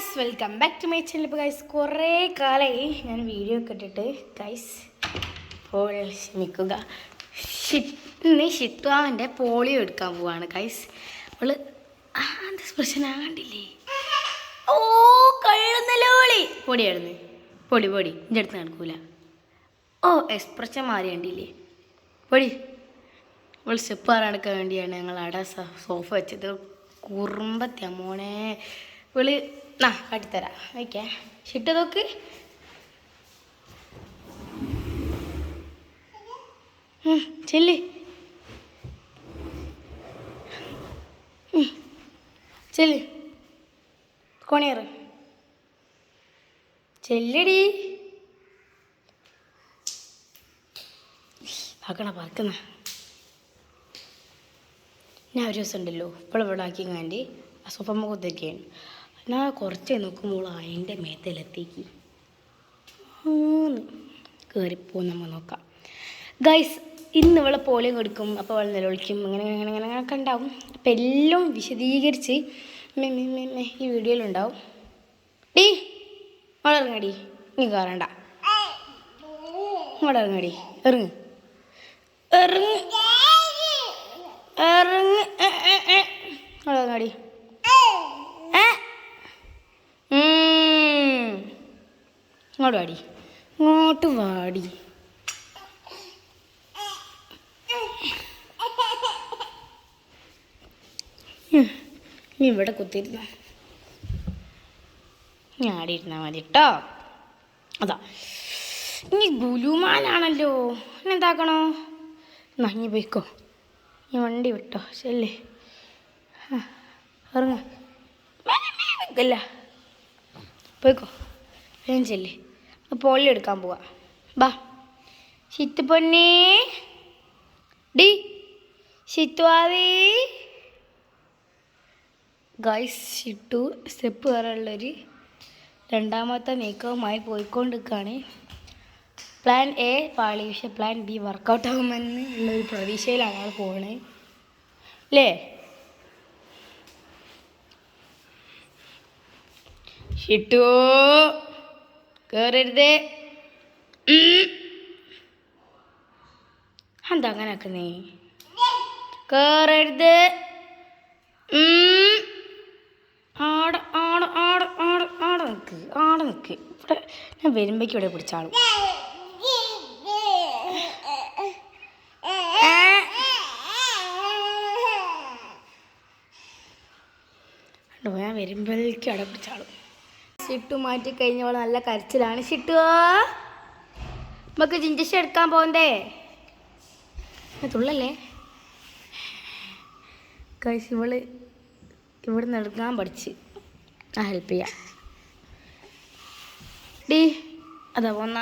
Guys welcome back to my channel ഇപ്പോൾ guys കുറേ കാലമായി ഞാൻ വീഡിയോ ഒക്കെ ഇട്ടിട്ട്. ഗൈസ് ഇപ്പോൾ ക്ഷമിക്കുക. ഷിറ്റ് ഷിത്വാവിന്റെ പോളിയോ എടുക്കാൻ പോവാണ് ഗൈസ് അവൾ ആ പ്രശ്നം? ആകണ്ടില്ലേ ഓ കഴുന്നലോളി പൊടിയായിരുന്നു. പൊടി പൊടി. എന്റെ അടുത്ത് നടക്കൂല. ഓ എക്സ്പ്രഷൻ മാറി കണ്ടില്ലേ? പൊടി. അവൾ സ്റ്റെപ്പ് ആറാടക്കാൻ വേണ്ടിയാണ് ഞങ്ങൾ അവിടെ സോഫ വെച്ചത്. കുറുമ്പത്തെ മോനെ. വിളി ആ കാട്ടിത്തരാം. വയ്ക്കേ ഷിട്ട് നോക്ക്. ചെല്ലി. ചെല്ല്. കോണിയറ് ചെല്ലടി. പാക്കണ പാക്കുന്ന ഞാൻ ഒരു ദിവസം ഉണ്ടല്ലോ. ഇപ്പോൾ ഇവിടെ ആക്കി കാണ്ടി ആ സോഫമ്മ കുത്തിരിക്കുകയാണ് ഞാൻ കുറച്ച് നോക്കുമ്പോൾ അതിന്റെ മേത്തയിലെത്തേക്ക്. കയറിപ്പോ നമ്മൾ നോക്കാം. ഗൈസ് ഇന്ന് ഇവളെ പോലെയും കൊടുക്കും അപ്പോൾ അവൾ നിലവിളിക്കും. അങ്ങനെ അങ്ങനെ അങ്ങനെ അങ്ങനെയൊക്കെ ഉണ്ടാവും. അപ്പം എല്ലാം വിശദീകരിച്ച് ഈ വീഡിയോയിലുണ്ടാവും ഡീ അവിടെ ഇറങ്ങടി. നീ കയറണ്ട അവിടെ ഇറങ്ങടി. ഇറങ്ങ്. ഇറങ്ങ്. ഇറങ്ങ്. അവിടെ ഇറങ്ങടി. ഇങ്ങോട്ട് വാടി. ഇങ്ങോട്ട് വാടി. ഇവിടെ കുത്തിയിരുന്ന? ഞാടിയിരുന്നാൽ മതി കേട്ടോ അതാ. ഇനി ഗുലുമാനാണല്ലോ. ഇനി എന്താക്കണോ? നങ്ങി പോയിക്കോ. നീ വണ്ടി വിട്ടോ. ശല്ലേ ഇറങ്ങ. ഇല്ല. പോയിക്കോ. വേഗം ചെല്ലേ. പോളി എടുക്കാൻ പോവാ. ബാ. ഷിത്ത് പൊന്നി. ഡി. ഷിത്വാവി ഗൈസ് ഷിട്ടു സ്റ്റെപ്പ് കയറാനുള്ളൊരു രണ്ടാമത്തെ നീക്കവുമായി പോയിക്കൊണ്ടിരിക്കുകയാണ്. പ്ലാൻ എ പാളി പക്ഷെ പ്ലാൻ ബി വർക്കൗട്ട് ആകുമെന്ന് ഉള്ളൊരു പ്രതീക്ഷയിലാണ് ആൾ പോകണേ. അല്ലേ ഷിട്ടു. കയറരുതേ. എന്താ അങ്ങനെ ആക്കുന്നേ കയറരുത് ആട് ആട ആട ആട ആട ആട നിൽക്ക് ആട നിൽക്ക് ഇവിടെ ഞാൻ വരുമ്പോഴേക്കും ഇവിടെ പിടിച്ചാളും. ഞാൻ വരുമ്പോഴേക്കും അവിടെ പിടിച്ചാളും. ഷിട്ടു മാറ്റി കഴിഞ്ഞവൾ നല്ല കരച്ചിലാണ്. ഷിട്ടു നമുക്ക് ജിഞ്ചിഷ എടുക്കാൻ പോകണ്ടേ തുള്ളല്ലേ? കഴിച്ച് ഇവൾ ഇവിടെ നിന്ന് എടുക്കാൻ പഠിച്ച്. ആ ഹെൽപ്പ് ചെയ്യാം. ഡീ അതാ പോന്ന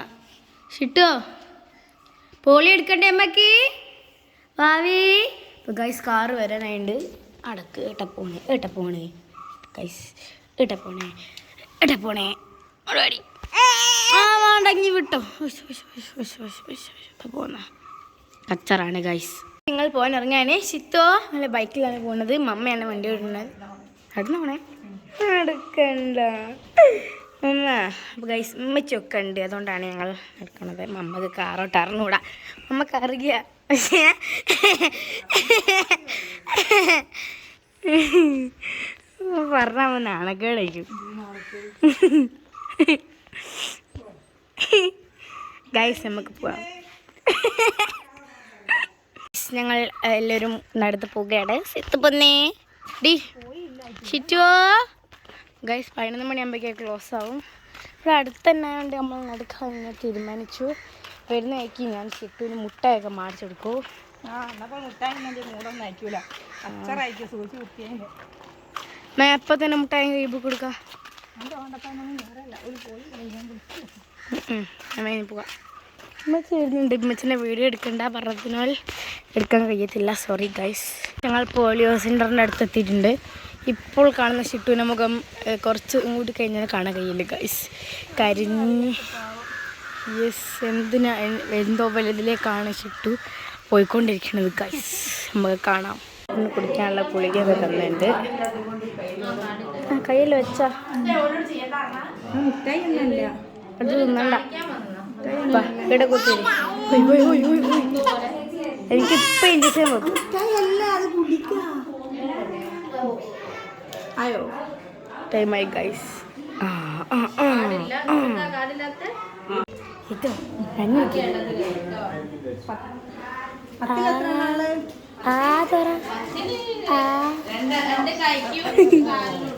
ഷിട്ടോ പോളി എടുക്കണ്ടേ അമ്മയ്ക്ക്? ഭാവി ഇപ്പൊ ഗൈസ് കാറ് വരാനായിട്ട് അടക്ക് ഏട്ടപ്പോണേ ഏട്ടപ്പോണേ ഗൈസ് ഏട്ടപ്പോണേ ഏട്ടപ്പോണേ ഓടി ആ വേണ്ടങ്ങി പോണേ. ഒരുപാടി ആ ഉശ്, വിട്ടോ. പോന്ന. കച്ചറാണ് ഗൈസ് നിങ്ങൾ പോകാൻ ഇറങ്ങാനേ ചിത്തോ നല്ല ബൈക്കിലാണ് പോകുന്നത് മമ്മയാണ് വണ്ടി ഓടുന്നത് അടുന്ന് പോണേ എടുക്കണ്ട മമ്മ അപ്പോൾ ഗൈസ് ഉമ്മച്ചൊക്കെ ഉണ്ട്. അതുകൊണ്ടാണ് ഞങ്ങൾ എടുക്കണത് മമ്മക്ക് കാറോട്ട് അറിഞ്ഞൂടാ മമ്മക്ക് അറിയ പക്ഷേ പറഞ്ഞാൽ നാണക്കേടായിരിക്കും. ഗൈസ് നമുക്ക് പോവാം. ഞങ്ങൾ എല്ലാവരും നടത്ത് പോവുകയാണ്. സിത്ത് പൊന്നേ ഡി ഷിറ്റുവോ ഗൈസ് പതിനൊന്ന് മണിയാകുമ്പോഴേക്കും ക്ലോസ് ആവും. ഇവിടെ അടുത്ത് തന്നെ ആയതുകൊണ്ട് നമ്മൾ നടക്കാൻ ഇങ്ങനെ തീരുമാനിച്ചു. വരുന്ന വഴിക്ക് ഞാൻ ഷിറ്റുവിന് മുട്ടയൊക്കെ സൂചി കുത്തിയതിന്റെ ഞാൻ എപ്പോൾ തന്നെ മുട്ടായി കഴിയുമ്പോൾ കൊടുക്കാം? ഉമ്മച്ചി വരുന്നുണ്ട് ഉമ്മച്ചിന്റെ വീഡിയോ എടുക്കണ്ട പറഞ്ഞതിനാൽ എടുക്കാൻ കഴിയത്തില്ല. സോറി ഗൈസ് ഞങ്ങൾ പോളിയോ സെന്ററിന്റെ അടുത്ത് എത്തിയിട്ടുണ്ട്. ഇപ്പോൾ കാണുന്ന ഷിട്ടുവിന്റെ മുഖം കുറച്ച് ഇങ്ങോട്ട് കഴിഞ്ഞാൽ കാണാൻ കഴിയില്ല ഗൈസ് കരിഞ്ഞ്. യെസ് എന്തിനാ എന്തോ വലുതിലേക്കാണ് ഷിട്ടു പോയിക്കൊണ്ടിരിക്കുന്നത് ഗൈസ് നമുക്ക് കാണാം. കുടിക്കാനുള്ള പുളിക്കൊക്കെ തന്നിട്ടുണ്ട്. കയ്യിൽ വെച്ചാ. മുട്ടായി ഒന്നല്ല അത് തിന്നണ്ട. ഇവിടെ കുത്തി. എനിക്കിപ്പോ ഇഞ്ചക്ഷൻ വെക്കും. ആയോ? ടൈമായി ഗൈസ് ആ ആ ആ ആ. ഇത് ആ തുറ ആ.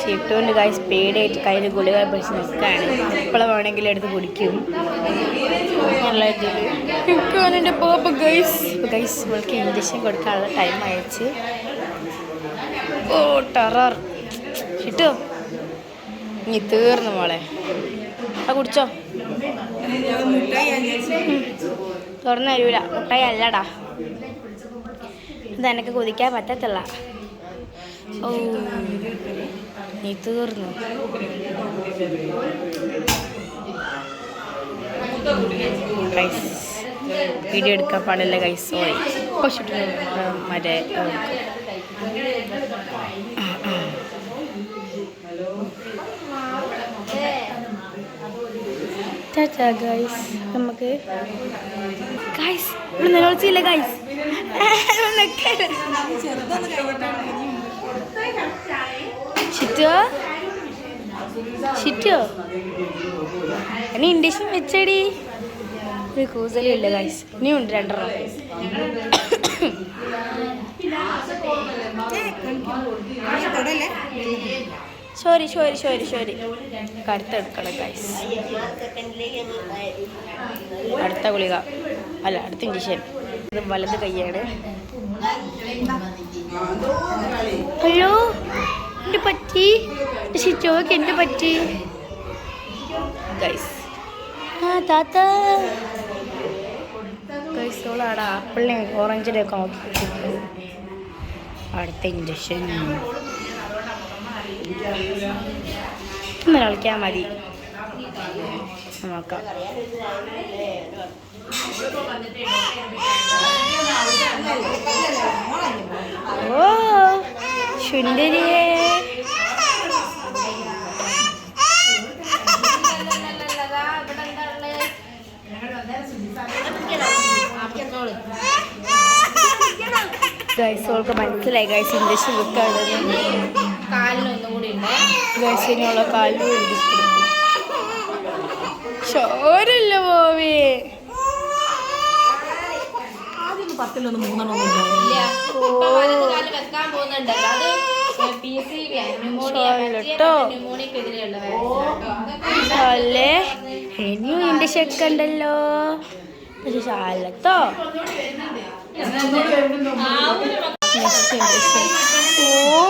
ഷിറ്റോന്റെ കായ് സ്പീഡായിട്ട് കയ്യിൽ ഗുളിക പിടിച്ച് നിൽക്കുകയാണ്. എപ്പോഴും വേണമെങ്കിലും എടുത്ത് കുടിക്കും. എന്റെ പോപ്പ ഗൈസ് ഗൈസ് ഇവൾക്ക് ഇഞ്ചക്ഷൻ കൊടുക്കാനുള്ള ടൈം അയച്ച് ഓ ടെറർ. ഷിറ്റോ നീ തീർന്നു മോളെ. ആ കുടിച്ചോ. തുറന്നു തരൂല. മുട്ടായി അല്ലടാ. ഇത് എനിക്ക് കുതിക്കാൻ പറ്റത്തില്ല. ഓ നീ തീർന്നു ഗൈസ് വീഡിയോ എടുക്കാൻ പാടില്ല ഗൈസ് സോറി മറ്റേ. ടാറ്റാ ഗൈസ് നമുക്ക് ഗൈസ് ഇവിടെ നിലവിളിച്ചില്ല ഗൈസ് ചെറുതൊന്നും കഴിയട്ടെ ഷിറ്റോ ഷിറ്റോ ഇനി ഇൻഡിഷൻ വെച്ചടി ഒരു കൂസലും ഇല്ല ഗൈസ് ഇനി ഉണ്ട് രണ്ടെണ്ണം. സോറി സോറി സോറി സോറി അടുത്തെടുക്കണം ഗൈസ് അടുത്ത ഗുളിക. അല്ല അടുത്ത ഇഞ്ചക്ഷൻ ഇത് വലത് കൈയാണ്. അയ്യോ. എന്ത് പറ്റി? ഷിറ്റോക്ക് എന്ത് പറ്റി? ഗൈസ് ആ താത്ത. ഗൈസ് ആപ്പിളിനെ ഓറഞ്ചിനെ ഒക്കെ നോക്കി അടുത്ത ഇഞ്ചക്ഷൻ ഇന്ന് കളിക്കാൻ മതി. നോക്കാം. ഓ സുന്ദരിയേ ഗൈസ് ഓൾക്ക് മനസ്സിലായി. ഗൈസ് ഇഞ്ചക്ഷൻ വെക്കാണെന്ന് കാലിനൊന്നും കൂടി ഉണ്ട് ഗൈസിനുള്ള കാലും എഴുതിക്കുന്നു ചോരല്ല പോവേ പത്തിലൊന്നും മൂന്നെണ്ണം വെക്കാൻ പോകുന്നുണ്ടല്ലോ അത് ഇനിയും എന്റെ ചെക്കുണ്ടല്ലോ പക്ഷെ ശാലത്തോ ഓ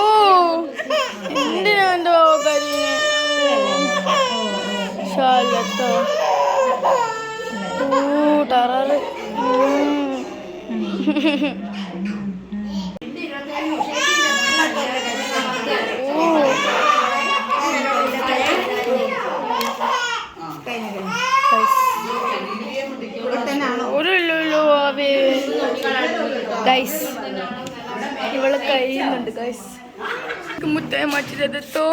എന്തിനാ എന്റെ കരിനെ ശാലത്തോ ഓ ടററ് ഒരല്ലോ അവേ ഗൈസ് ഇവൾ കഴിയുന്നുണ്ട് ഗൈസ് മുത്തായ മാറ്റിരത്തോ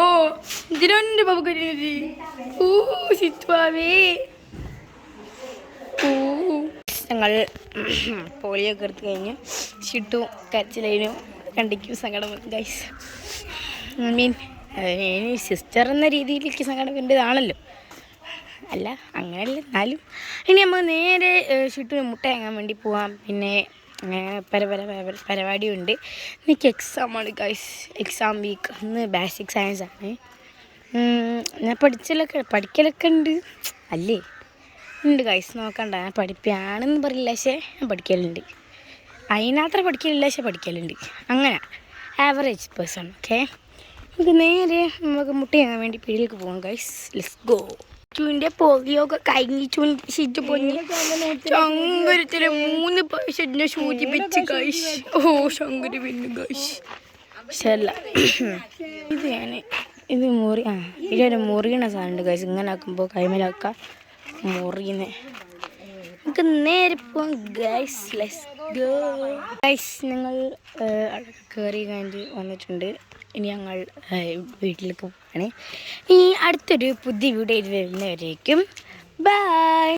ഇതിനെ ബാബു കരിയത് ഊ ഞങ്ങൾ പോളിയോ ഒക്കെ എടുത്ത് കഴിഞ്ഞ് ചിട്ടു കച്ചിലും കണ്ടിക്കും സങ്കടം ഗൈസ് ഐ മീൻ സിസ്റ്റർ എന്ന രീതിയിലേക്ക് സങ്കടം വരേണ്ടതാണല്ലോ. അല്ല അങ്ങനെയല്ല എന്നാലും ഇനി നമ്മൾ നേരെ ചുറ്റും മുട്ട വാങ്ങാൻ വേണ്ടി പോവാം. പിന്നെ പല പല പരിപാടിയുണ്ട്. എനിക്ക് എക്സാമാണ് ഗൈസ് എക്സാം വീക്ക് അന്ന് ബേസിക് സയൻസ് ആണ്. ഞാൻ പഠിച്ചലൊക്കെ പഠിക്കലൊക്കെ ഉണ്ട്. അല്ലേ? ഉണ്ട് ഗൈസ് നോക്കണ്ട. ഞാൻ പഠിപ്പാണെന്ന് പറയില്ല പക്ഷേ ഞാൻ പഠിക്കലുണ്ട്. അതിനത്ര പഠിക്കലില്ല പക്ഷേ പഠിക്കലുണ്ട്. അങ്ങനെ ആവറേജ് പേഴ്സൺ ഓക്കെ നമുക്ക് നേരെ നമുക്ക് മുട്ട ചെയ്യാൻ വേണ്ടി പീടിലേക്ക് പോകാം ഗൈസ് ലെറ്റ്സ് ഗോ ഷിറ്റുവിന്റെ പൊകിയൊക്കെ കഴിഞ്ഞ് കഴിഞ്ഞിച്ചു ഷിറ്റു പൊന്നി ശങ്കരത്തിലെ മൂന്ന് പ്രാവശ്യം സൂചിപ്പിച്ച് ഗൈസ് ഓ ശങ്കര പിന്നെ ശല്ല. ഇത് ഞാൻ ഇത് മുറി ആ ഇതൊരു മുറിയണ സാധനമുണ്ട് ഗൈസ് ഇങ്ങനെ ആക്കുമ്പോൾ കൈമലാക്ക മുറിയുന്നേ. നമുക്ക് നേരെ പോവാം ഗൈസ് ലെസ് ഗോ ഗൈസ് ഞങ്ങൾ കയറി കഴിഞ്ഞ് വന്നിട്ടുണ്ട്. ഇനി ഞങ്ങൾ വീട്ടിലേക്ക് വീട്ടിലേക്ക് ഇനി അടുത്തൊരു പുതിയ വീഡിയോ വരുന്നവരേക്കും. ബൈ